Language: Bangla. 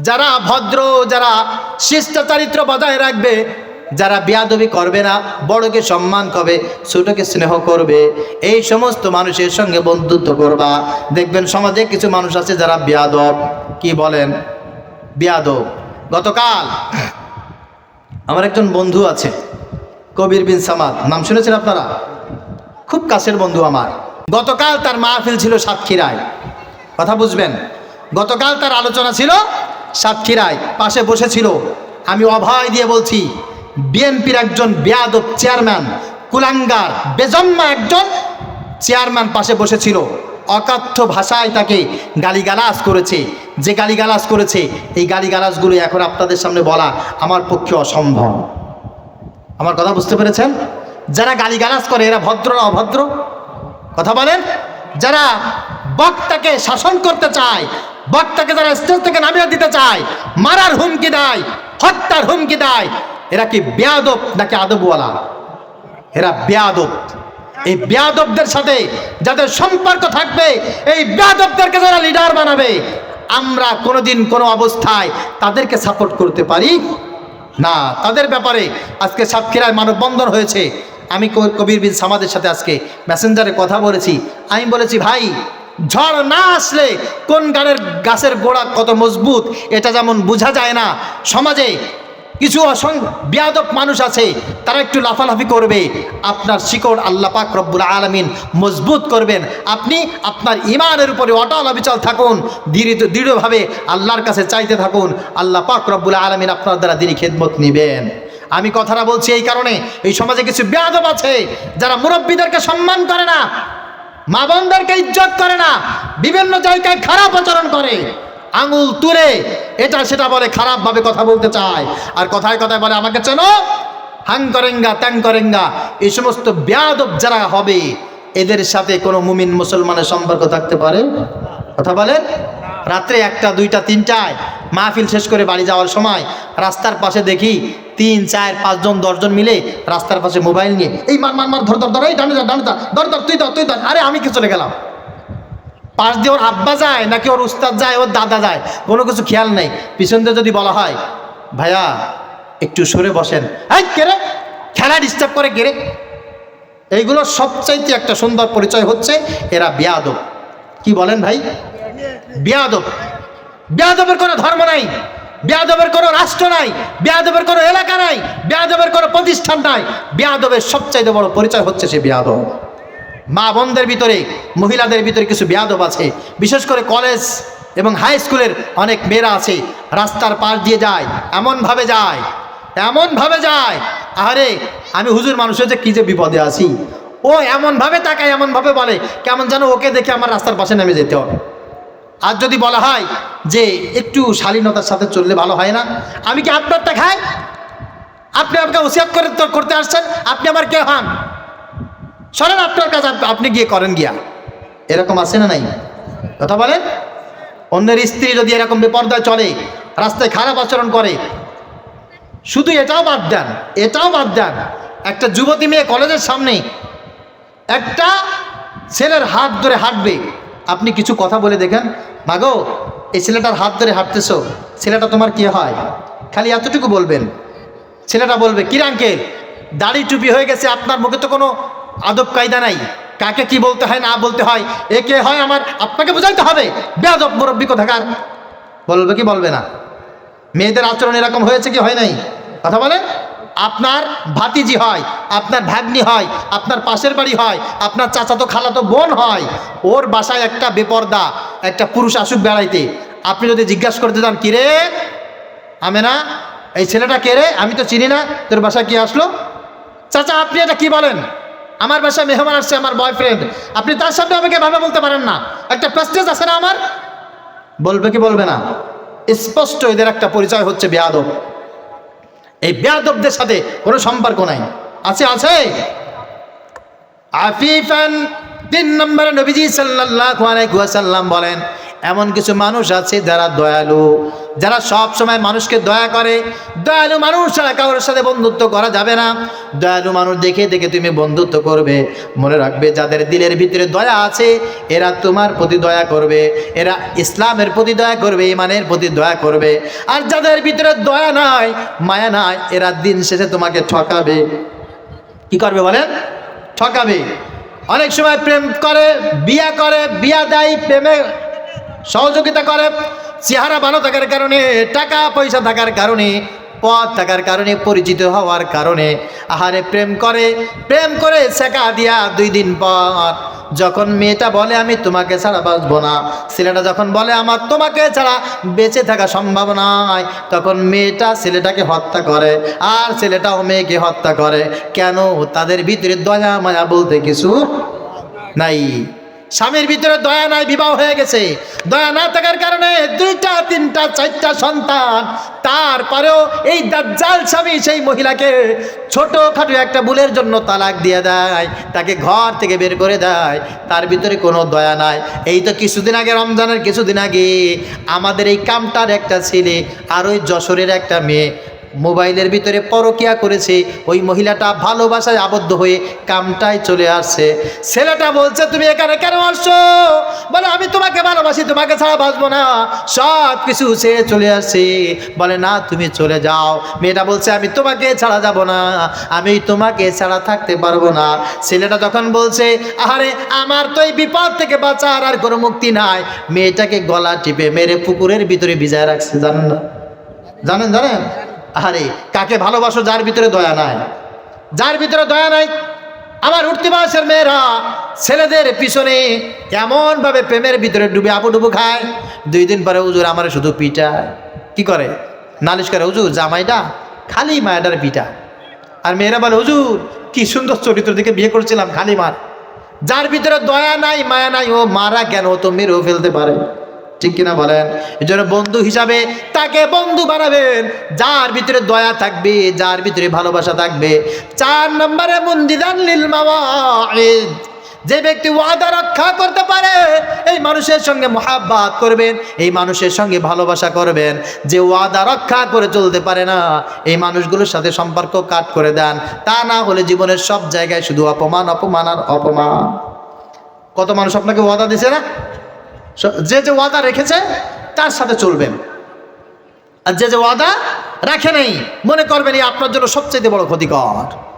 যারা ভদ্র, যারা শিষ্টাচারিত্র বজায় রাখবে, যারা বিয়াদবি করবে না, বড়কে সম্মান করবে, ছোটকে স্নেহ করবে, এই সমস্ত মানুষের সঙ্গে বন্ধুত্ব করবা। দেখবেন সমাজে কিছু মানুষ আছে যারা বিয়াদব। কি বলেন? বিয়াদব। গতকাল আমার একজন বন্ধু আছে, কবির বিন সামাদ। নাম শুনেছেন আপনারা? খুব কাছের বন্ধু আমার। গতকাল তার মাহফিল ছিল সাতক্ষীরায়। কথা বুঝবেন? গতকাল তার আলোচনা ছিল সাতক্ষীরায় পাশে বসেছিল। আমি অভয় দিয়ে বলছি, বিএনপির একজন বেয়াদব চেয়ারম্যান, কুলাঙ্গার, বেজন্মা একজন চেয়ারম্যান পাশে বসেছিল। অকাথ্য ভাষায় তাকে গালিগালাজ করেছে। যে গালিগালাজ করেছে, এই গালিগালাজগুলো এখন আপনাদের সামনে বলা আমার পক্ষে অসম্ভব। আমার কথা বুঝতে পেরেছেন? যারা গালিগালাজ করে, এরা ভদ্র না অভদ্র? কথা বলেন। যারা বক্তাকে শাসন করতে চায় বক্তাকে যারা স্টেজ থেকে নামিয়ে দিতে চায়, মারার হুমকি দেয়, হত্যার হুমকি দেয়, এরা কি বেয়াদব নাকি আদবওয়ালা? এরা বেয়াদব। এই বেয়াদবদের সাথে যাদের সম্পর্ক থাকবে, এই বেয়াদবদেরকে যারা লিডার বানাবে, আমরা কোনোদিন কোনো অবস্থায় তাদেরকে সাপোর্ট করতে পারি না। তাদের ব্যাপারে আজকে সাতক্ষীরায় মানববন্ধন হয়েছে। আমি কবির বিন সামাদের সাথে আজকে মেসেঞ্জারে কথা বলেছি। আমি বলেছি, ভাই ঝড় না আসলে কোন গানের গাছের গোড়া কত মজবুত, এটা যেমন বোঝা যায় না। সমাজে কিছু অসং, বিয়াদব মানুষ আছে, তারা একটু লাফালাফি করবে। আপনার শিকড় আল্লাহ পাক রব্বুল আলমিন মজবুত করবেন। আপনি আপনার ইমানের উপরে অটল অবিচল থাকুন। দৃঢ় দৃঢ়ভাবে আল্লাহর কাছে চাইতে থাকুন। আল্লাহ পাক রব্বুল আলমিন আপনার দ্বারা তিনি খেদমত নেবেন। আমি কথাটা বলছি এই কারণে, এই সমাজে কিছু বেয়াদব আছে, যারা মুরব্বীদেরকে সম্মান করে না মা বোনদেরকে ইজ্জত করে না, বিভিন্ন জায়গায় খারাপ আচরণ করে। আঙুল তুলে, এটা সেটা বলে, খারাপভাবে কথা বলতে চায়। আর কথায় কথায় বলে, আমাকে চেনো? হাং করেঙ্গা, ত্যাং করেঙ্গা। এই সমস্ত বেয়াদব যারা হবে, এদের সাথে কোনো মুমিন মুসলমানের সম্পর্ক থাকতে পারে? কথা বলেন রাত্রে একটা, দুইটা, তিনটায় মাহফিল শেষ করে বাড়ি যাওয়ার সময় রাস্তার পাশে দেখি তিন, চার, পাঁচজন, দশজন মিলে রাস্তার পাশে মোবাইল নিয়ে, এই মার মার মার, ধর ধর ধর, এই ডানে যা, ডানে ধর ধর, তুই ধর তুই ধর। আরে আমি কি চলে গেলাম? পাশ দিয়ে ওর আব্বা যায় নাকি ওর উস্তাদ যায়, ওর দাদা যায়? কোনো কিছু খেয়াল নেই। পিছন দিয়ে যদি বলা হয়, ভাইয়া, একটু সরে বসেন। হ্যাঁ কেরে খেলা ডিস্টার্ব করে কেরে এইগুলো সবচাইতে একটা সুন্দর পরিচয় হচ্ছে এরা বিয়াদব। কি বলেন ভাই? বিয়াদব। বিয়াদবের কোনো ধর্ম নাই। বিয়াদবের কোনো রাষ্ট্র নাই, বিয়াদবের কোনো এলাকা নাই, বিয়াদবের কোনো প্রতিষ্ঠান নাই। বিয়াদবের সবচাইতে বড় পরিচয় হচ্ছে সে বিয়াদব। মা বোনদের ভিতরে, মহিলাদের ভিতরে কিছু বেয়াদব আছে। বিশেষ করে কলেজ এবং হাই স্কুলের অনেক মেয়েরা আছে। রাস্তার পাশ দিয়ে যায়, এমনভাবে যায় এমনভাবে যায়। আরে আমি হুজুর মানুষের যে কী যে বিপদে আছি। ও এমনভাবে তাকায়, এমনভাবে বলে, কেমন যেন ওকে দেখে আমার রাস্তার পাশে নেমে যেতে হবে। আর যদি বলা হয় যে একটু শালীনতার সাথে চললে ভালো হয় না, আমি কি আপনারটা খাই? আপনি আমাকে ওসিয়াত করে করতে আসছেন, আপনি আমার কে হন? সরেন আপনার কাজ আপনি গিয়ে করেন গিয়া। এরকম আছে না নাই? কথা বলেন? অন্যের স্ত্রী যদি এরকম বেপর্দায় চলে, রাস্তায় খারাপ আচরণ করে, শুধু এটাও বাদ দেন, এটাও বাদ দেন, একটা যুবতী মেয়ে কলেজের সামনে একটা ছেলের হাত ধরে হাঁটবে, আপনি কিছু কথা বলে দেখেন মাগো, এই ছেলেটার হাত ধরে হাঁটতেছো, ছেলেটা তোমার কি হয়? খালি এতটুকু বলবেন। ছেলেটা বলবে কিরাঙ্কে দাড়ি টুপি হয়ে গেছে, আপনার মুখে তো কোনো আদব কায়দা নাই। কাকে কি বলতে হয়, না বলতে হয়, একে হয় আমার, আপনাকে বোঝাইতে হবে। বেয়াদব মুরব্বী কোথাকার? বলবে কি বলবে না? মেয়েদের আচরণ এরকম হয়েছে কি হয় নাই? কথা বলেন আপনার ভাতিজি হয়, আপনার ভাগ্নি হয়, আপনার পাশের বাড়ি হয়, আপনার চাচাতো খালাতো বোন হয়, ওর বাসায় একটা বেপর্দা, একটা পুরুষ আসুক বেড়াইতে। আপনি যদি জিজ্ঞাসা করতে যান কিরে আমি না এই ছেলেটা কে রে? আমি তো চিনি না, তোর বাসায় কি আসলো? চাচা, আপনি এটা কি বলেন? আমার বাসায় মেহমান আসছে, আমার বয়ফ্রেন্ড আপনি তার সামনে আমাকে ভাবে বলতে পারেন না। একটা প্রেস্টেজ আছে না আমার? বলবে কি বলবে না? স্পষ্ট এদের একটা পরিচয় হচ্ছে বেয়াদব। এই বেয়াদবদের সাথে কোনো সম্পর্ক নাই। আছে আছে? আফিফান তিন নম্বরে নবীজি সাল্লাল্লাহু আলাইহি ওয়াসাল্লাম বলেন এমন কিছু মানুষ আছে যারা দয়ালু, যারা সব সময় মানুষকে দয়া করে। দয়ালু মানুষ ছাড়া কারোর সাথে বন্ধুত্ব করা যাবে না। দয়ালু মানুষ দেখে দেখে তুমি বন্ধুত্ব করবে। মনে রাখবে যাদের দিলের ভিতরে দয়া আছে, এরা তোমার প্রতি দয়া করবে। এরা ইসলামের প্রতি দয়া করবে ইমানের প্রতি দয়া করবে। আর যাদের ভিতরে দয়া নাই, মায়া নাই, এরা দিন শেষে তোমাকে ঠকাবে। কি করবে বলেন? ঠকাবে। অনেক সময় প্রেম করে, বিয়া করে, বিয়া দেয়, প্রেমে সহযোগিতা করে। চেহারা ভালো থাকার কারণে, টাকা পয়সা থাকার কারণে, পথ থাকার কারণে, পরিচিত হওয়ার কারণে আহারে প্রেম করে। প্রেম করে শেখা দিয়া দুই দিন পর যখন মেয়েটা বলে, আমি তোমাকে ছাড়া বাঁচবো না। ছেলেটা যখন বলে, আমার তোমাকে ছাড়া বেঁচে থাকা সম্ভব নয়। তখন মেয়েটা ছেলেটাকে হত্যা করে, আর ছেলেটাও মেয়েকে হত্যা করে। কেন? তাদের ভিতরে দয়া, মায়া বলতে কিছু নাই। স্বামীর ভিতরে দয়া নাই, বিবাহ হয়ে গেছে। দয়া না থাকার কারণে দুইটা, তিনটা, চারটা সন্তান তারপরেও এই দাজ্জাল স্বামী সেই মহিলাকে ছোটোখাটো একটা ভুলের জন্য তালাক দিয়ে দেয়, তাকে ঘর থেকে বের করে দেয়, তার ভিতরে কোনো দয়া নাই। এই তো কিছুদিন আগে, রমজানের কিছুদিন আগে আমাদের এই কামটার একটা ছেলে আর ওই যশোরের একটা মেয়ে মোবাইলের ভিতরে পরকিয়া করেছে, ওই মহিলাটা ভালোবাসায় আবদ্ধ হয়ে কামটায় চলে আসছে। ছেলেটা বলছে, তুমি এখানে কেন আসছো? বলে, আমি তোমাকে ভালোবাসি, তোমাকে ছাড়া বাঁচবো না। সব কিছু ছেড়ে চলে আসছে। বলে, না, তুমি চলে যাও। মেয়েটা বলছে, আমি তোমাকে ছাড়া যাব না, আমি তোমাকে ছাড়া থাকতে পারব না। ছেলেটা যখন বলছে আরে আমার তো এই বিপদ থেকে বাঁচার আর কোনো মুক্তি নাই। মেয়েটাকে গলা টিপে মেরে পুকুরের ভিতরে ভিজায় রাখছে জানেন না? জানেন জানেন? আরে কাকে ভালোবাসো যার ভিতরে দয়া নাই? যার ভিতরে দয়া নাই? আমার উঠতি বয়সের মেয়েরা, ছেলেদের পিছনে এমনভাবে প্রেমের ভিতরে ডুবে আপু ডুবু খায়? দুই দিন পরে উজুর আমার শুধু পিটায়। কি করে? নালিশ করে, হুজুর, জামাইটা খালি মায়াটার পিটা। আর মেয়েরা বলে, হুজুর, কি সুন্দর চরিত্র দিকে বিয়ে করেছিলাম খালি মার। যার ভিতরে দয়া নাই, মায়া নাই, ও মারা কেন? তো মেরেও ফেলতে পারে। ঠিক কিনা বলেন? এই জন্য বন্ধু হিসাবে তাকে বন্ধু বানাবেন। যার ভিতরে দয়া থাকবে, যার ভিতরে ভালোবাসা থাকবে। চার নম্বরে মন্দিদান লিল মাওয়াইদ যে ব্যক্তি ওয়াদা রক্ষা করতে পারে, এই মানুষের সঙ্গে মহাব্বাত করবেন, এই মানুষের সঙ্গে ভালোবাসা করবেন। যে ওয়াদা রক্ষা করে চলতে পারে না, এই মানুষগুলোর সাথে সম্পর্ক কাট করে দেন। তা না হলে জীবনের সব জায়গায় শুধু অপমান অপমান আর অপমান। কত মানুষ আপনাকে ওয়াদা দিছে না? যে যে ওয়াদা রেখেছে, তার সাথে চলবেন। আর যে যে ওয়াদা রাখে নেই, মনে করবেন আপনার জন্য সবচেয়ে বড় ক্ষতিকর।